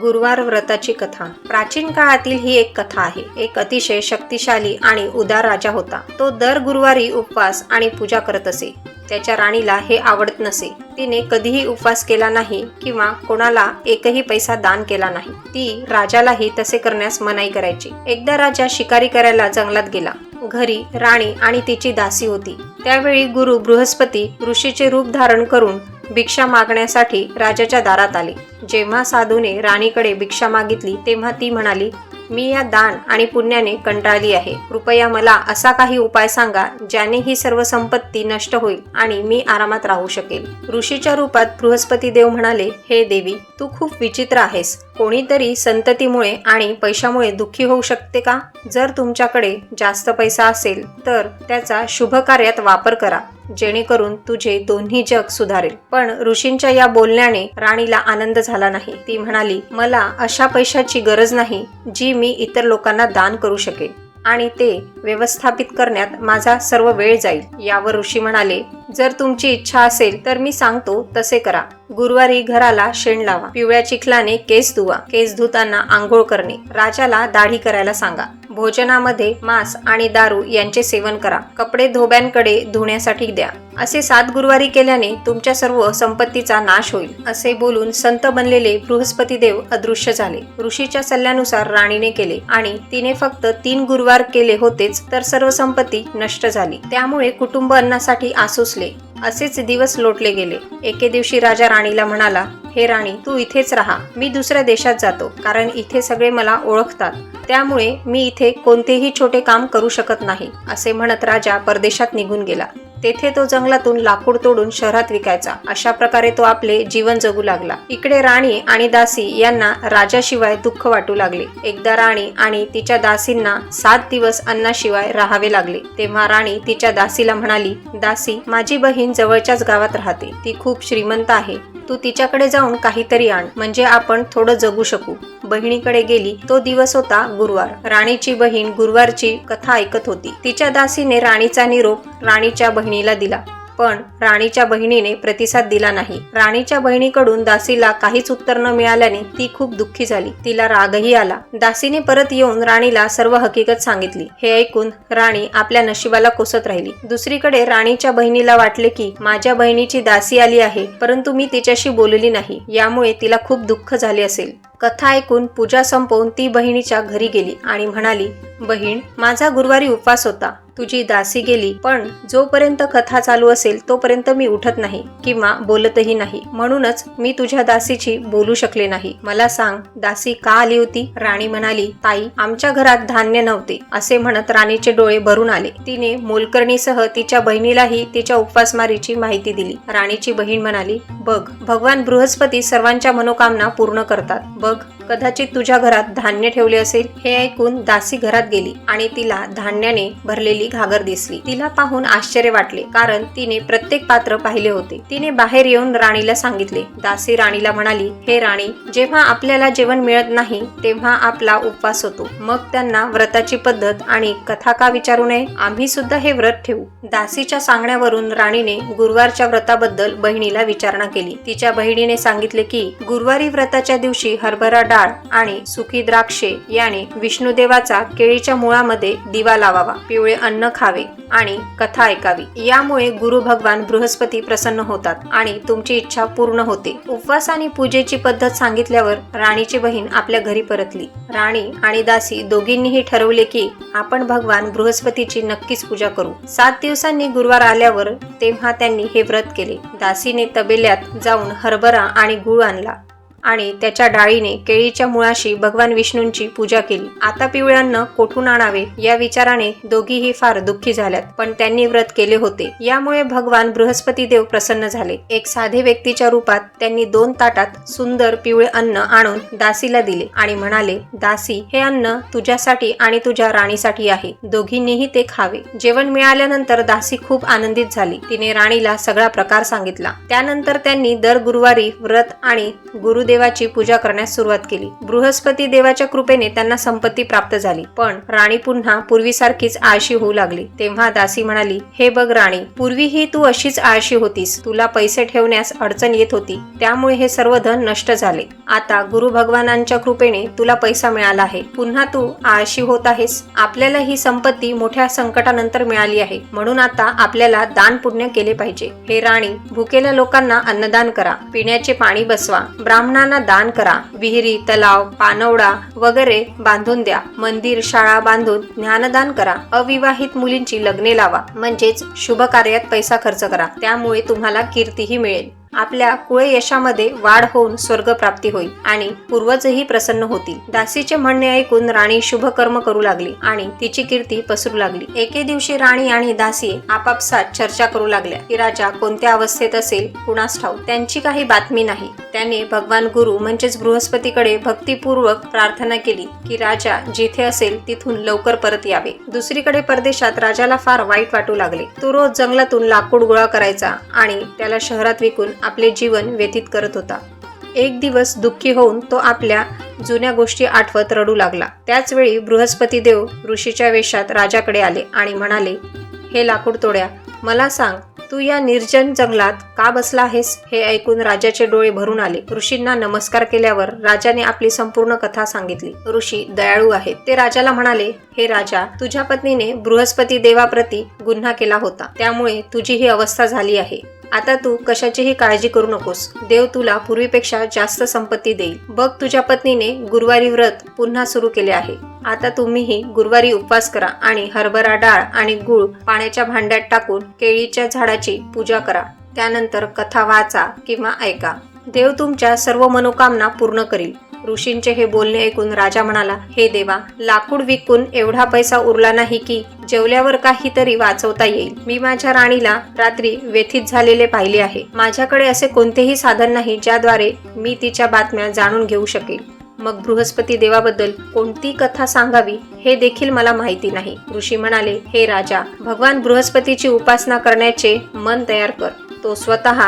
गुरुवार व्रताची कथा. प्राचीन काळातील ही एक कथा आहे. एक अतिशय शक्तिशाली आणि उदार राजा होता. तो दर गुरुवारी उपवास आणि पूजा करत असे. त्याच्या राणीला हे आवडत नसे. तिने कधीही उपवास केला नाही किंवा कोणाला एकही पैसा दान केला नाही. ती राजालाही तसे करण्यास मनाई करायची. एकदा राजा शिकारी करायला जंगलात गेला. घरी राणी आणि तिची दासी होती. त्यावेळी गुरु बृहस्पती ऋषीचे रूप धारण करून भिक्षा मागण्यासाठी राजाच्या दारात आले. जेव्हा साधूने राणीकडे भिक्षा मागितली तेव्हा ती म्हणाली मी या दान आणि पुण्याने कंटाळली आहे. कृपया मला असा काही उपाय सांगा ज्याने ही सर्व संपत्ती नष्ट होईल आणि मी आरामात राहू शकेल. ऋषीच्या रूपात बृहस्पती देव म्हणाले हे देवी तू खूप विचित्र आहेस. कोणीतरी संततीमुळे आणि पैशामुळे दुःखी होऊ शकते का? जर तुमच्याकडे जास्त पैसा असेल तर त्याचा शुभ कार्यात वापर करा. जेणेकरून तुझे दोन्ही जग सुधारेल. पण ऋषींच्या या बोलण्याने राणीला आनंद झाला नाही. ती म्हणाली मला अशा पैशाची गरज नाही जी मी इतर लोकांना दान करू शकेन आणि ते व्यवस्थापित करण्यात माझा सर्व वेळ जाईल यावर ऋषी म्हणाले जर तुमची इच्छा असेल तर मी सांगतो तसे करा. गुरुवारी घराला शेण लावा. पिवळ्या चिखलाने केस धुवा. केस धुताना आंघोळ करणे. राजाला दाढी करायला सांगा. भोजनामध्ये मांस आणि दारू यांचे सेवन करा. कपडे धोब्यांकडे धुण्यासाठी द्या. असे सात गुरुवारी केल्याने तुमच्या सर्व संपत्तीचा नाश होईल. असे बोलून संत बनलेले बृहस्पती देव अदृश्य झाले. ऋषीच्या सल्ल्यानुसार राणीने केले आणि तिने फक्त तीन गुरुवार केले होतेच तर सर्व संपत्ती नष्ट झाली. त्यामुळे कुटुंब अन्नासाठी आसुसले. असेच दिवस लोटले गेले. एके दिवशी राजा राणीला म्हणाला हे राणी तू इथेच राहा. मी दुसऱ्या देशात जातो कारण इथे सगळे मला ओळखतात. त्यामुळे मी इथे कोणतेही छोटे काम करू शकत नाही असे म्हणत राजा परदेशात निघून गेला. तेथे तो जंगलातून लाकूड तोडून शहरात विकायचा. अशा प्रकारे तो आपले जीवन जगू लागला. इकडे राणी आणि दासी यांना राजाशिवाय दुःख वाटू लागले. एकदा राणी आणि तिच्या दासींना सात दिवस अन्नाशिवाय राहावे लागले. तेव्हा राणी तिच्या दासीला म्हणाली दासी माझी बहीण जवळच्याच गावात राहते. ती खूप श्रीमंत आहे. तू तिच्याकडे जाऊन काहीतरी आण. म्हणजे आपण थोडं जगू शकू. बहिणीकडे गेली. तो दिवस होता गुरुवार. राणीची बहीण गुरुवारची कथा ऐकत होती. तिच्या दासीने राणीचा निरोप राणीच्या बहिणीला दिला. पण राणीच्या बहिणीने प्रतिसाद दिला नाही. राणीच्या बहिणीकडून दासीला काहीच उत्तर न मिळाल्याने ती खूप दुःखी झाली. तिला रागही आला. दासीने परत येऊन राणीला सर्व हकीकत सांगितली. हे ऐकून राणी आपल्या नशिबाला कोसत राहिली. दुसरीकडे राणीच्या बहिणीला वाटले की माझ्या बहिणीची दासी आली आहे परंतु मी तिच्याशी बोलली नाही. यामुळे तिला खूप दुःख झाले असेल. कथा ऐकून पूजा संपवून ती बहिणीच्या घरी गेली आणि म्हणाली बहीण माझा गुरुवारी उपवास होता. तुझी दासी गेली पण जोपर्यंत कथा चालू असेल तोपर्यंत मी उठत नाही किंवा बोलतही नाही. म्हणूनच मी तुझ्या दासीची बोलू शकले नाही. मला सांग दासी का आली होती? राणी म्हणाली ताई आमच्या घरात धान्य नव्हते असे म्हणत राणीचे डोळे भरून आले. तिने मोलकर्णीसह तिच्या बहिणीलाही तिच्या उपवासमारीची माहिती दिली. राणीची बहीण म्हणाली बघ भगवान बृहस्पती सर्वांच्या मनोकामना पूर्ण करतात. बघ कदाचित तुझ्या घरात धान्य ठेवले असेल. हे ऐकून दासी घरात गेली आणि तिला धान्याने भरलेली घागर दिसली. तिला पाहून आश्चर्य वाटले कारण तिने प्रत्येक पात्र पाहिले होते. तिने बाहेर येऊन राणीला सांगितले. दासी राणीला म्हणाली हे राणी जेव्हा आपल्याला जेवण मिळत नाही तेव्हा आपला उपवास होतो. मग त्यांना व्रताची पद्धत आणि कथा का विचारू नये? आम्ही सुद्धा हे व्रत ठेवू. दासीच्या सांगण्यावरून राणीने गुरुवारच्या व्रताबद्दल बहिणीला विचारणा केली. तिच्या बहिणीने सांगितले की गुरुवारी व्रताच्या दिवशी हरभरा डाळ आणि सुकी द्राक्षे याने विष्णुदेवाचा केळीच्या मुळामध्ये दिवा लावावा पिवळे अन्न खावे आणि कथा ऐकावी. यामुळे गुरु भगवान बृहस्पती प्रसन्न होतात आणि तुमची इच्छा पूर्ण होते. उपवास आणि पूजेची पद्धत सांगितल्यावर राणीची बहीण आपल्या घरी परतली. राणी आणि दासी दोघींनीही ठरवले की आपण भगवान बृहस्पतीची नक्कीच पूजा करू. सात दिवसांनी गुरुवार आल्यावर तेव्हा त्यांनी हे व्रत केले. दासीने तबेल्यात जाऊन हरभरा आणि गुळ आणला. आणि त्याच्या डाळीने केळीच्या मुळाशी भगवान विष्णूंची पूजा केली. आता पिवळे अन्न कोठून आणावे या विचाराने दोघीही फार दुःखी झाल्यात पण त्यांनी व्रत केले होते. यामुळे भगवान बृहस्पती देव प्रसन्न झाले. एक साधे व्यक्तीच्या रूपात त्यांनी दोन ताटात सुंदर पिवळे अन्न आणून दासीला दिले आणि म्हणाले दासी हे अन्न तुझ्यासाठी आणि तुझ्या राणीसाठी आहे. दोघींनीही ते खावे. जेवण मिळाल्यानंतर दासी खूप आनंदित झाली. तिने राणीला सगळा प्रकार सांगितला. त्यानंतर त्यांनी दर गुरुवारी व्रत आणि गुरुदेव देवाची पूजा करण्यास सुरुवात केली. बृहस्पती देवाच्या कृपेने त्यांना संपत्ती प्राप्त झाली. पण राणी पुन्हा पूर्वीसारखीच आळशी होऊ लागली. तेव्हा दासी म्हणाली हे बघ राणी पूर्वीही तू अशीच आळशी होतीस. तुला पैसे ठेवण्यास अडचण येत होती. त्यामुळे हे सर्व धन नष्ट झाले. आता गुरु भगवानांच्या कृपेने तुला पैसा मिळाला आहे. पुन्हा तू आळशी होत आहेस. आपल्याला ही संपत्ती मोठ्या संकटानंतर मिळाली आहे. म्हणून आता आपल्याला दान पुण्य केले पाहिजे. हे राणी भुकेल्या लोकांना अन्नदान करा. पिण्याचे पाणी बसवा. ब्राह्मणा ब्राह्मणांना दान करा. विहिरी तलाव पानवडा वगैरे बांधून द्या. मंदिर शाळा बांधून ज्ञानदान करा. अविवाहित मुलींची लग्ने लावा. म्हणजेच शुभ कार्यात पैसा खर्च करा. त्यामुळे तुम्हाला कीर्तीही मिळेल. आपल्या कुळे यशामध्ये वाढ होऊन स्वर्ग प्राप्ती होईल आणि पूर्वजही प्रसन्न होतील. दासीचे म्हणणे ऐकून राणी शुभ कर्म करू लागली आणि तिची कीर्ती पसरू लागली. एके दिवशी राणी आणि दासी आपापसात चर्चा करू लागल्या. की राजा कोणत्या अवस्थेत असेल कुणास ठाऊ त्यांची काही बातमी नाही. त्याने भगवान गुरु म्हणजेच बृहस्पतीकडे भक्तिपूर्वक प्रार्थना केली की राजा जिथे असेल तिथून लवकर परत यावे. दुसरीकडे परदेशात राजाला फार वाईट वाटू लागले. तो रोज जंगलातून लाकूड गोळा करायचा आणि त्याला शहरात विकून आपले जीवन व्यतीत करत होता. एक दिवस दुःखी होऊन तो आपल्या जुन्या गोष्टी आठवत रडू लागला. त्याचवेळी बृहस्पती देव ऋषीच्या वेशात राजाकडे आले आणि म्हणाले हे लाकूड तोड्या मला सांग तू या निर्जन जंगलात का बसला आहेस? हे ऐकून राजाचे डोळे भरून आले. ऋषींना नमस्कार केल्यावर राजाने आपली संपूर्ण कथा सांगितली. ऋषी दयाळू आहेत. ते राजाला म्हणाले हे राजा तुझ्या पत्नीने बृहस्पती देवाप्रती गुन्हा केला होता. त्यामुळे तुझी ही अवस्था झाली आहे. आता तू कशाचीही काळजी करू नकोस. देव तुला पूर्वीपेक्षा जास्त संपत्ती देईल. बघ तुझ्या पत्नीने गुरुवारी व्रत पुन्हा सुरू केले आहे. आता तुम्हीही गुरुवारी उपवास करा आणि हरभरा डाळ आणि गुळ पाण्याच्या भांड्यात टाकून केळीच्या झाडाची पूजा करा. त्यानंतर कथा वाचा किंवा ऐका. देव तुमच्या सर्व मनोकामना पूर्ण करील. ऋषींचे हे बोलणे ऐकून राजा म्हणाला हे देवा लाकूड विकून एवढा पैसा उरला नाही की जेवल्यावर काहीतरी वाचवता येईल. मी माझ्या राणीला रात्री व्यथित झालेले पाहिले आहे. माझ्याकडे असे कोणतेही साधन नाही ज्याद्वारे मी तिच्या बातम्या जाणून घेऊ शकेल. मग बृहस्पती देवाबद्दल कोणती कथा सांगावी हे देखील मला माहिती नाही. ऋषी म्हणाले हे राजा भगवान बृहस्पतीची उपासना करण्याचे मन तयार कर. तो स्वतः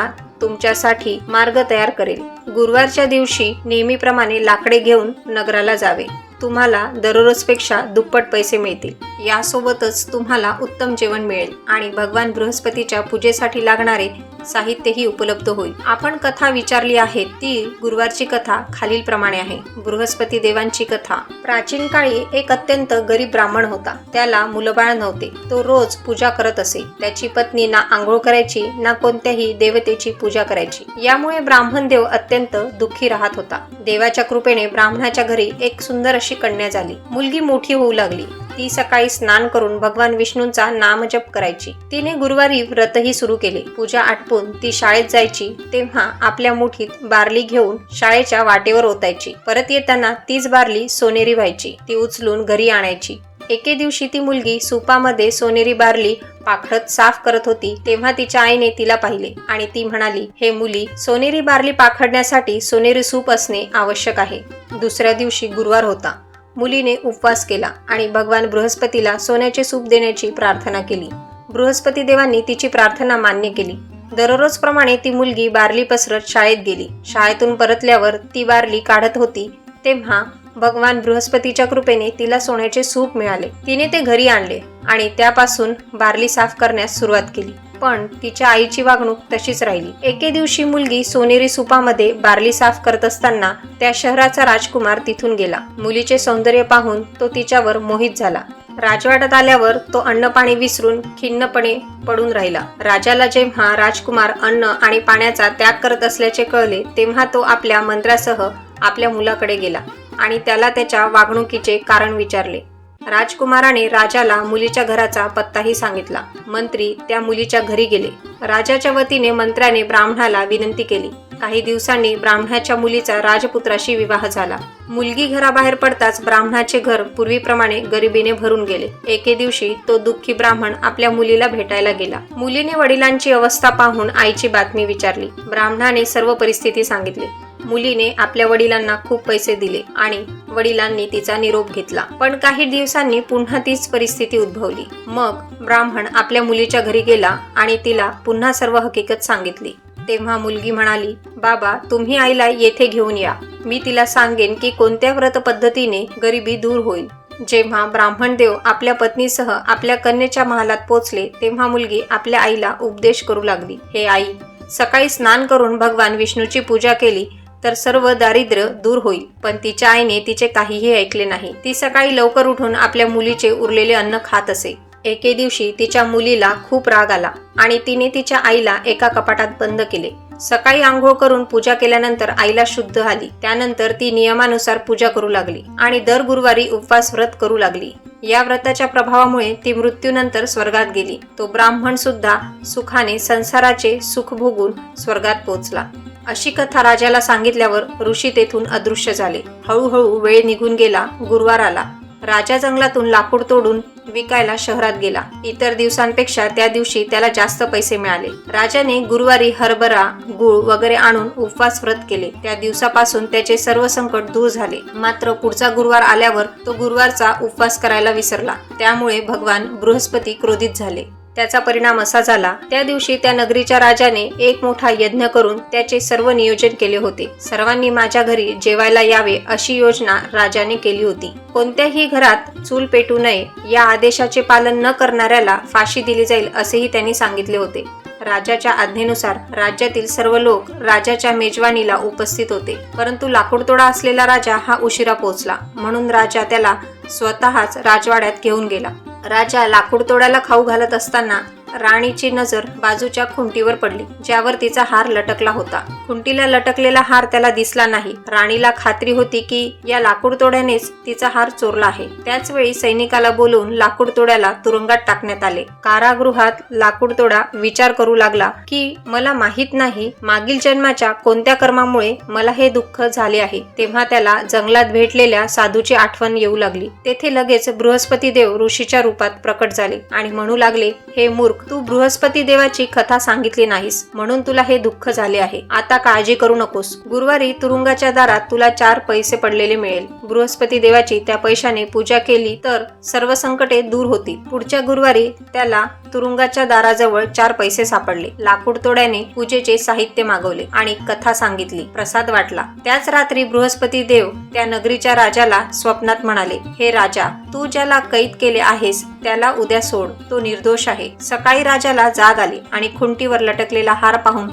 तुमच्यासाठी मार्ग तयार करेल. गुरुवारच्या दिवशी नेहमीप्रमाणे लाकडे घेऊन नगराला जावे. तुम्हाला दररोजपेक्षा दुप्पट पैसे मिळतील. यासोबतच तुम्हाला उत्तम जेवण मिळेल आणि भगवान बृहस्पतीच्या पूजेसाठी लागणारे साहित्यही उपलब्ध होईल. आपण कथा विचारली आहे ती गुरुवारची कथा खालीलप्रमाणे आहे. बृहस्पती देवांची कथा. प्राचीन काळी एक अत्यंत गरीब ब्राह्मण होता. त्याला मुलबाळ नव्हते. तो रोज पूजा करत असे. त्याची पत्नी ना आंघोळ करायची ना कोणत्याही देवतेची पूजा करायची. यामुळे ब्राह्मण देव अत्यंत दुःखी राहत होता. देवाच्या कृपेने ब्राह्मणाच्या घरी एक सुंदर अशी कन्या झाली. मुलगी मोठी होऊ लागली. ती सकाळी स्नान करून भगवान विष्णूंचा नामजप करायची. तिने गुरुवारी व्रतही सुरू केले. पूजा आटपून ती शाळेत जायची. तेव्हा आपल्या मुठीत बारली घेऊन शाळेच्या वाटेवर ओतायची. परत येताना तीच बारली सोनेरी व्हायची. ती उचलून घरी आणायची. एके दिवशी ती मुलगी सुपामध्ये सोनेरी बारली पाखडत साफ करत होती. तेव्हा तिच्या आईने तिला पाहिले आणि ती म्हणाली हे मुली सोनेरी बारली पाखडण्यासाठी सोनेरी सूप असणे आवश्यक आहे. दुसऱ्या दिवशी गुरुवार होता. मुलीने उपवास केला आणि भगवान बृहस्पतीला सोन्याचे सूप देण्याची प्रार्थना केली. बृहस्पती देवांनी तिची प्रार्थना मान्य केली. दररोजप्रमाणे ती मुलगी बारली पसरत शाळेत गेली. शाळेतून परतल्यावर ती बारली काढत होती तेव्हा भगवान बृहस्पतीच्या कृपेने तिला सोन्याचे सूप मिळाले. तिने ते घरी आणले आणि त्यापासून बारली साफ करण्यास सुरुवात केली. पण तिच्या आईची वागणूक तशीच राहिली. एके दिवशी मुलगी सोनेरी सुपामध्ये बारली साफ करत असताना त्या शहराचा राजकुमार तिथून गेला. मुलीचे सौंदर्य पाहून तो तिच्यावर मोहित झाला. राजवाड्यात आल्यावर तो अन्न पाणी विसरून खिन्नपणे पडून राहिला. राजाला जेव्हा राजकुमार अन्न आणि पाण्याचा त्याग करत असल्याचे कळले तेव्हा तो आपल्या मंत्र्यासह आपल्या मुलाकडे गेला. आणि त्याला त्याच्या वागणुकीचे कारण विचारले. राजकुमाराने राजाला मुलीच्या घराचा पत्ताही सांगितला. मंत्री त्या मुलीच्या घरी गेले. राजाच्या वतीने मंत्र्याने ब्राह्मणाला विनंती केली. काही दिवसांनी ब्राह्मणाच्या मुलीचा राजपुत्राशी विवाह झाला. मुलगी घराबाहेर पडताच ब्राह्मणाचे घर पूर्वीप्रमाणे गरिबीने भरून गेले. एके दिवशी तो दुःखी ब्राह्मण आपल्या मुलीला भेटायला गेला. मुलीने वडिलांची अवस्था पाहून आईची बातमी विचारली. ब्राह्मणाने सर्व परिस्थिती सांगितली. मुलीने आपल्या वडिलांना खूप पैसे दिले आणि वडिलांनी तिचा निरोप घेतला. पण काही दिवसांनी पुन्हा तीच परिस्थिती उद्भवली. मग ब्राह्मण आपल्या मुलीच्या घरी गेला आणि तिला पुन्हा सर्व हकीकत सांगितली. तेव्हा मुलगी म्हणाली बाबा तुम्ही आईला येथे घेऊन या. मी तिला सांगेन की कोणत्या व्रत पद्धतीने गरिबी दूर होईल. जेव्हा ब्राह्मण देव आपल्या पत्नीसह आपल्या कन्येच्या महालात पोचले तेव्हा मुलगी आपल्या आईला उपदेश करू लागली हे आई सकाळी स्नान करून भगवान विष्णूची पूजा केली तर सर्व दारिद्र्य दूर होईल. पण तिच्या आईने तिचे काहीही ऐकले नाही. ती सकाळी लवकर उठून आपल्या मुलीचे उरलेले अन्न खात असे. एके दिवशी तिच्या मुलीला खूप राग आला आणि तिने तिच्या आईला एका कपाटात बंद केले. सकाळी आंघोळ करून पूजा केल्यानंतर आईला शुद्ध आली. त्यानंतर ती नियमानुसार पूजा करू लागली आणि दर गुरुवारी उपवास व्रत करू लागली. या व्रताच्या प्रभावामुळे ती मृत्यूनंतर स्वर्गात गेली. तो ब्राह्मण सुद्धा सुखाने संसाराचे सुख भोगून स्वर्गात पोचला अशी कथा राजाला सांगितल्यावर ऋषी तेथून अदृश्य झाले. हळूहळू वेळ निघून गेला. गुरुवार आला. राजा जंगलातून लाकूड तोडून विकायला शहरात गेला. इतर दिवसांपेक्षा त्या दिवशी त्याला जास्त पैसे मिळाले. राजाने गुरुवारी हरभरा गुळ वगैरे आणून उपवास व्रत केले. त्या दिवसापासून त्याचे सर्व संकट दूर झाले. मात्र पुढचा गुरुवार आल्यावर तो गुरुवारचा उपवास करायला विसरला. त्यामुळे भगवान बृहस्पती क्रोधित झाले. त्याचा परिणाम असा झाला त्या दिवशी त्या नगरीच्या राजाने एक मोठा यज्ञ करून त्याचे सर्व नियोजन केले होते. सर्वांनी माझ्या घरी जेवायला यावे अशी योजना राजाने केली होती. कोणत्याही घरात चूल पेटू नये या आदेशाचे पालन न करणाऱ्याला फाशी दिली जाईल असेही त्यांनी सांगितले होते. राजाच्या आज्ञेनुसार राज्यातील सर्व लोक राजाच्या मेजवानीला उपस्थित होते. परंतु लाकूडतोडा असलेला राजा हा उशिरा पोहोचला म्हणून राजा त्याला स्वतःच राजवाड्यात घेऊन गेला. राजा लाकूड तोड्याला खाऊ घालत असताना राणीची नजर बाजूच्या खुंटीवर पडली ज्यावर तिचा हार लटकला होता. खुंटीला लटकलेला हार त्याला दिसला नाही. राणीला खात्री होती की या लाकूडतोड्यानेच तिचा हार चोरला आहे. त्याच वेळी सैनिकाला बोलवून लाकूडतोड्याला तुरुंगात टाकण्यात आले. कारागृहात लाकूडतोडा विचार करू लागला की मला माहीत नाही मागील जन्माच्या कोणत्या कर्मामुळे मला हे दुःख झाले आहे. तेव्हा त्याला जंगलात भेटलेल्या साधूची आठवण येऊ लागली. तेथे लगेच बृहस्पती देव ऋषीच्या रूपात प्रकट झाले आणि म्हणू लागले हे मूर्ख तू बृहस्पती देवाची कथा सांगितली नाहीस म्हणून तुला हे दुःख झाले आहे. आता काळजी करू नकोस. गुरुवारी तुरुंगाच्या दारात तुला चार पैसे पडलेले मिळेल. बृहस्पती देवाची त्या पैशाने पूजा केली तर सर्व संकटे दूर होतील. पुढच्या गुरुवारी त्याला तुरुंगाच्या दाराजवळ चार पैसे सापडले. लाकूड तोड्याने पूजेचे साहित्य मागवले आणि कथा सांगितली. प्रसाद वाटला. त्याच रात्री बृहस्पती देव त्या नगरीच्या राजाला स्वप्नात म्हणाले हे राजा तू ज्याला कैद केले आहेस त्याला उद्या सोड. तो निर्दोष आहे. सकाळी राजाला जाग आली आणि खुंटीवर लटकलेला हार पाहून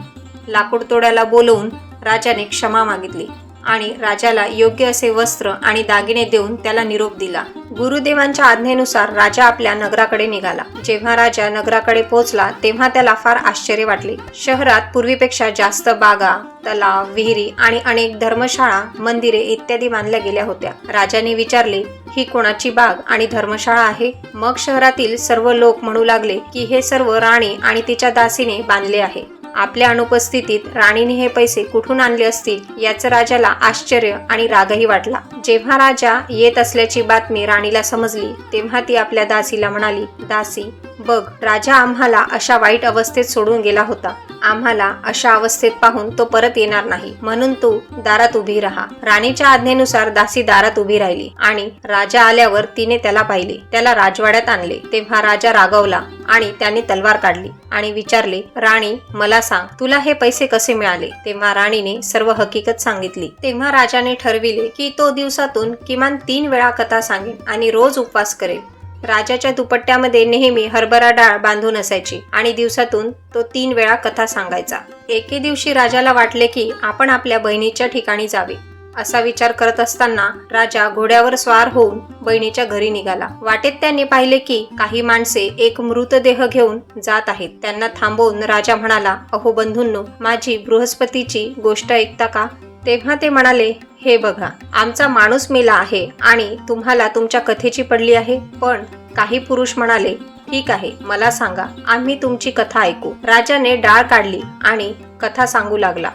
लाकूड तोड्याला बोलवून राजाने क्षमा मागितली. आणि राजाला योग्य असे वस्त्र आणि दागिने देऊन त्याला निरोप दिला. गुरुदेवांच्या आज्ञेनुसार राजा आपल्या नगराकडे निघाला. जेव्हा राजा नगराकडे पोहोचला तेव्हा त्याला फार आश्चर्य वाटले. शहरात पूर्वीपेक्षा जास्त बागा तलाव विहिरी आणि अनेक धर्मशाळा मंदिरे इत्यादी बांधल्या गेल्या होत्या. राजाने विचारले ही कोणाची बाग आणि धर्मशाळा आहे? मग शहरातील सर्व लोक म्हणू लागले की हे सर्व राणी आणि तिच्या दासीने बांधले आहे. आपल्या अनुपस्थितीत राणीने हे पैसे कुठून आणले असतील याचं राजाला आश्चर्य आणि रागही वाटला. जेव्हा राजा येत असल्याची बातमी राणीला समजली तेव्हा ती आपल्या दासीला म्हणाली दासी बघ राजा आम्हाला अशा वाईट अवस्थेत सोडून गेला होता. आम्हाला अशा अवस्थेत पाहून तो परत येणार नाही. म्हणून तू दारात उभी राहा. राणीच्या आज्ञेनुसार दासी दारात उभी राहिली आणि राजा आल्यावर तिने त्याला पाहिले. त्याला राजवाड्यात आणले. तेव्हा राजा रागवला आणि त्याने तलवार काढली आणि विचारले राणी मला सांग तुला हे पैसे कसे मिळाले? तेव्हा राणीने सर्व हकीकत सांगितली. तेव्हा राजाने ठरविले की तो दिवसातून किमान तीन वेळा कथा सांगेल आणि रोज उपवास करेल. राजाच्या दुपट्ट्यामध्ये नेहमी हरभरा डाळ बांधून असायची आणि दिवसातून तो तीन वेळा कथा सांगायचा. एके दिवशी राजाला वाटले की आपण आपल्या बहिणीच्या ठिकाणी जावे. असा विचार करत असताना राजा घोड्यावर स्वार होऊन बहिणीच्या घरी निघाला. वाटेत त्याने पाहिले की काही माणसे एक मृतदेह घेऊन जात आहेत. त्यांना थांबवून राजा म्हणाला अहो बंधूंनो माझी बृहस्पतीची गोष्ट ऐकता का? तेव्हा ते म्हणाले हे बघा आमचा माणूस मेला आहे आणि तुम्हाला तुमच्या कथेची पडली आहे. पण काही पुरुष म्हणाले ठीक आहे मला सांगा आम्ही तुमची कथा ऐकू. राजाने डाळ काढली आणि कथा सांगू लागला.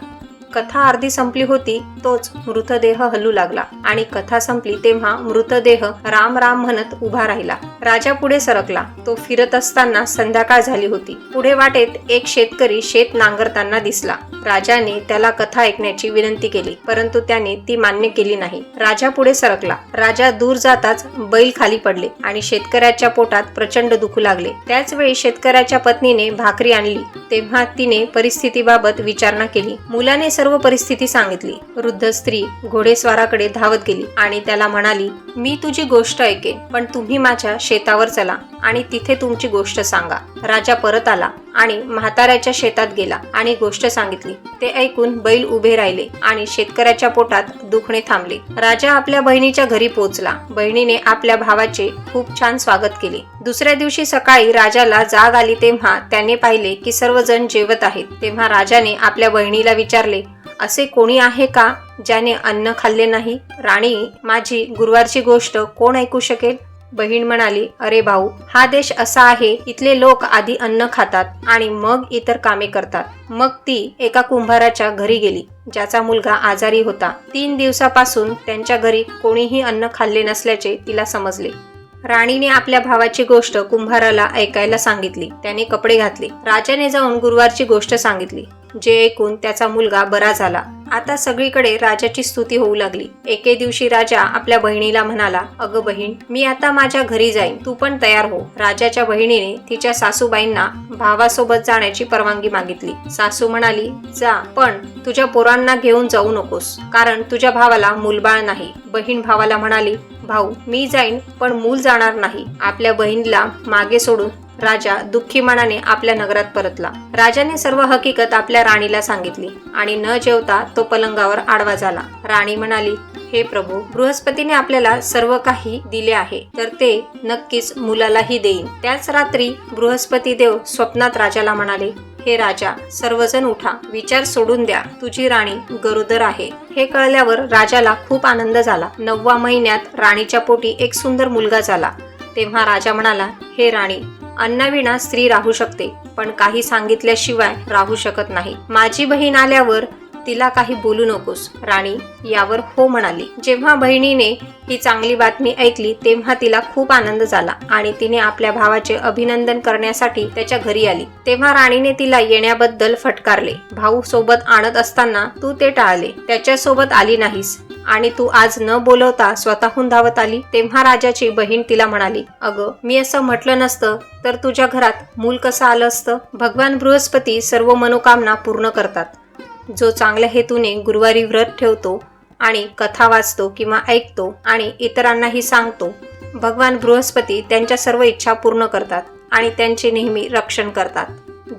कथा अर्धी संपली होती तोच मृतदेह हलू लागला. आणि कथा संपली तेव्हा मृतदेह राम राम म्हणत उभा राहिला. राजा पुढे सरकला. तो फिरत असताना संध्याकाळ झाली होती. पुढे वाटेत एक शेतकरी शेत नांगरताना दिसला. राजाने त्याला कथा ऐकण्याची विनंती केली परंतु त्याने ती मान्य केली नाही. राजा पुढे सरकला. राजा दूर जाताच बैल खाली पडले आणि शेतकऱ्याच्या पोटात प्रचंड दुखू लागले. त्याच वेळी शेतकऱ्याच्या पत्नीने भाकरी आणली. तेव्हा तिने परिस्थितीबाबत विचारणा केली. मुलाने सर्व परिस्थिती सांगितली. वृद्ध स्त्री घोडेस्वाराकडे धावत गेली आणि त्याला म्हणाली मी तुझी गोष्ट ऐकेन पण तुम्ही माझ्या शेतावर चला आणि तिथे तुमची गोष्ट सांगा. राजा परत आला. आणि म्हाताऱ्याच्या शेतात गेला आणि गोष्ट सांगितली. ते ऐकून बैल उभे राहिले आणि शेतकऱ्याच्या पोटात दुखणे थांबले. राजा आपल्या बहिणीच्या घरी पोहोचला. बहिणीने आपल्या भावाचे खूप छान स्वागत केले. दुसऱ्या दिवशी सकाळी राजाला जाग आली तेव्हा त्याने पाहिले की सर्वजण जेवत आहेत. तेव्हा राजाने आपल्या बहिणीला विचारले असे कोणी आहे का ज्याने अन्न खाल्ले नाही? राणी माझी गुरुवारची गोष्ट कोण ऐकू शकेल? बहीण म्हणाली अरे भाऊ हा देश असा आहे इथले लोक आधी अन्न खातात आणि मग इतर कामे करतात. मग ती एका कुंभाराच्या घरी गेली ज्याचा मुलगा आजारी होता. तीन दिवसापासून त्यांच्या घरी कोणीही अन्न खाल्ले नसल्याचे तिला समजले. राणीने आपल्या भावाची गोष्ट कुंभाराला ऐकायला सांगितली. त्याने कपडे घातले. राजाने जाऊन गुरुवारची गोष्ट सांगितली. जे ऐकून त्याचा मुलगा बरा झाला. आता सगळीकडे राजाची स्तुती होऊ लागली. एके दिवशी राजा आपल्या बहिणीला म्हणाला अगं बहीण मी आता माझ्या घरी जाईन. तू पण तयार हो. राजाच्या बहिणीने तिच्या सासूबाईंना भावासोबत जाण्याची परवानगी मागितली. सासू म्हणाली जा पण तुझ्या पोरांना घेऊन जाऊ नकोस कारण तुझ्या भावाला मूलबाळ नाही. बहीण भावाला म्हणाली भाऊ मी जाईन पण मूल जाणार नाही. आपल्या बहिणीला मागे सोडून राजा दुःखी मनाने आपल्या नगरात परतला. राजाने सर्व हकीकत आपल्या राणीला सांगितली आणि न जेवता तो पलंगावर आडवा झाला. राणी म्हणाली हे प्रभू बृहस्पतीने आपल्याला सर्व काही दिले आहे तर ते नक्कीच मुलालाही देईन. त्याच रात्री बृहस्पती देव स्वप्नात राजाला म्हणाले हे राजा सर्वजण उठा विचार सोडून द्या तुझी राणी गरोदर आहे. हे कळल्यावर राजाला खूप आनंद झाला. नववा महिन्यात राणीच्या पोटी एक सुंदर मुलगा झाला. तेव्हा राजा म्हणाला हे राणी अन्नाविना स्त्री राहू शकते पण काही सांगितल्याशिवाय राहू शकत नाही. माझी बहीण आल्यावर तिला काही बोलू नकोस. राणी यावर हो म्हणाली. जेव्हा बहिणीने ही चांगली बातमी ऐकली तेव्हा तिला खूप आनंद झाला आणि तिने आपल्या भावाचे अभिनंदन करण्यासाठी त्याच्या घरी आली. तेव्हा राणीने तिला येण्याबद्दल फटकारले. भाऊ सोबत आणत असताना तू ते टाळले. त्याच्यासोबत आली नाहीस. आणि तू आज न बोलवता स्वतःहून धावत आली. तेव्हा राजाची बहीण तिला म्हणाली अगं मी असं म्हटलं नसतं तर तुझ्या घरात मूल कसं आलं असतं? भगवान बृहस्पती सर्व मनोकामना पूर्ण करतात. जो चांगल्या हेतूने गुरुवारी व्रत ठेवतो आणि कथा वाचतो किंवा ऐकतो आणि इतरांनाही सांगतो भगवान बृहस्पती त्यांच्या सर्व इच्छा पूर्ण करतात आणि त्यांचे नेहमी रक्षण करतात.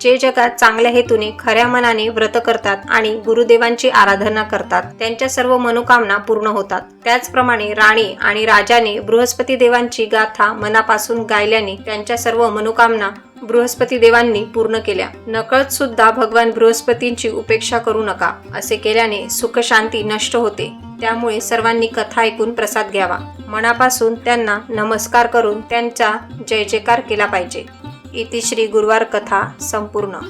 जे जगात चांगल्या हेतूने खऱ्या मनाने व्रत करतात आणि गुरुदेवांची आराधना करतात त्यांच्या सर्व मनोकामना पूर्ण होतात. त्याचप्रमाणे राणी आणि राजाने बृहस्पती देवांची गाथा मनापासून गायल्याने त्यांच्या सर्व मनोकामना बृहस्पती देवांनी पूर्ण केल्या. नकळत सुद्धा भगवान बृहस्पतींची उपेक्षा करू नका असे केल्याने सुख शांती नष्ट होते. त्यामुळे सर्वांनी कथा ऐकून प्रसाद घ्यावा. मनापासून त्यांना नमस्कार करून त्यांचा जय जयकार केला पाहिजे. इति श्री गुरुवार कथा संपूर्ण.